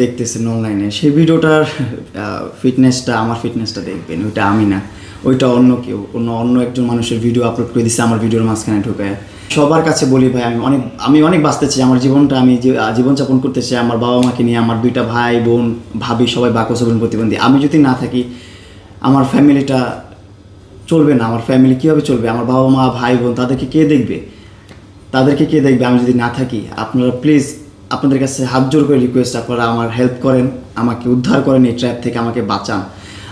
দেখতেছেন অনলাইনে সেই ভিডিওটার ফিটনেসটা আমার ফিটনেসটা দেখবেন, ওইটা আমি না। ওইটা অন্য কেউ, অন্য অন্য একজন মানুষের ভিডিও আপলোড করে দিচ্ছে আমার ভিডিওর মাঝখানে ঢুকে সবার কাছে বলি ভাই, আমি অনেক আমি অনেক বাঁচতে চাই আমার জীবনটা আমি জীবনযাপন করতে চাই আমার বাবা মাকে নিয়ে, আমার দুইটা ভাই, বোন, ভাবি সবাই বাকসবন প্রতিবন্ধী। আমি যদি না থাকি, আমার ফ্যামিলিটা চলবে না, আমার ফ্যামিলি কীভাবে চলবে? আমার বাবা মা ভাই, বোন, তাদেরকে কে দেখবে? তাদেরকে কে দেখবে? আমি যদি না থাকি, আপনারা প্লিজ আপনাদের কাছে হাত জোর করে রিকোয়েস্ট আপনারা আমার হেল্প করেন, আমাকে উদ্ধার করেন এই ট্র্যাপ থেকে আমাকে বাঁচান।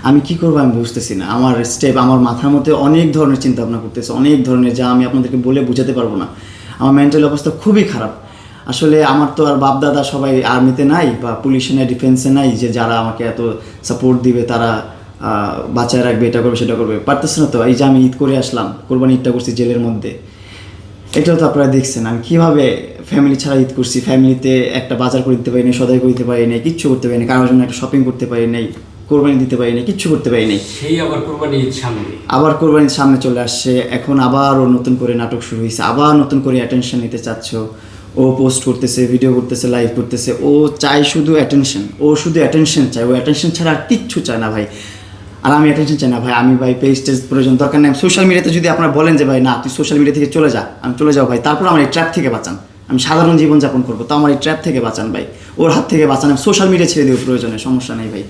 আমি কি করব আমি বুঝতেছি না। আমার স্টেপ আমার মাথার মধ্যে অনেক ধরনের চিন্তা ভাবনা করতেছে, অনেক ধরনের যা আমি আপনাদেরকে বলে বোঝাতে পারব না। আমার মেন্টাল অবস্থা খুবই খারাপ। আসলে আমার তো আর বাপ দাদা সবাই আর্মিতে নাই বা পুলিশে নাই ডিফেন্সে নাই, যে যারা আমাকে এত সাপোর্ট দিবে, তারা বাঁচায় রাখবে, এটা করবে, সেটা করবে। পারতেছে না তো, এই যে আমি ঈদ করে আসলাম, কোরবানি ঈদটা করছি জেলের মধ্যে। এটাও তো আপনারা দেখছেন। আমি কীভাবে ফ্যামিলি ছাড়া ঈদ করছি ফ্যামিলিতে একটা বাজার করে দিতে পারি নাই সদাই করে দিতে পারি নাই কিচ্ছু করতে পারি নাই কারোর জন্য একটা শপিং করতে পারি নাই কোরবানি দিতে পারি নাই কিচ্ছু করতে পারি নাই। সেই আবার কোরবানি ঈদ সামনে। আবার কোরবানির সামনে চলে আসছে এখন আবার ও নতুন করে নাটক শুরু হয়েছে আবার নতুন করে অ্যাটেনশন নিতে চাচ্ছ। ও পোস্ট করতেছে ভিডিও করতেছে লাইভ করতেছে ও চায় শুধু অ্যাটেনশন ও শুধু অ্যাটেনশন চায় ও অ্যাটেনশন ছাড়া আর কিচ্ছু চায় না ভাই। আর আমি অ্যাটেনশন চাই না ভাই আমি ভাই পেজ টেজ প্রয়োজন দরকার নেই। সোশ্যাল মিডিয়াতে যদি আপনারা বলেন যে ভাই না তুই সোশ্যাল মিডিয়া থেকে চলে যা আমি চলে যাও ভাই তারপর আমার এই ট্র্যাপ থেকে বাঁচান। আমি সাধারণ জীবনযাপন করব। তো আমার এই ট্র্যাপ থেকে বাঁচান ভাই। ওর হাত থেকে বাঁচান। আমি সোশ্যাল মিডিয়া ছেড়ে দেবো প্রয়োজনে, সমস্যা নেই ভাই।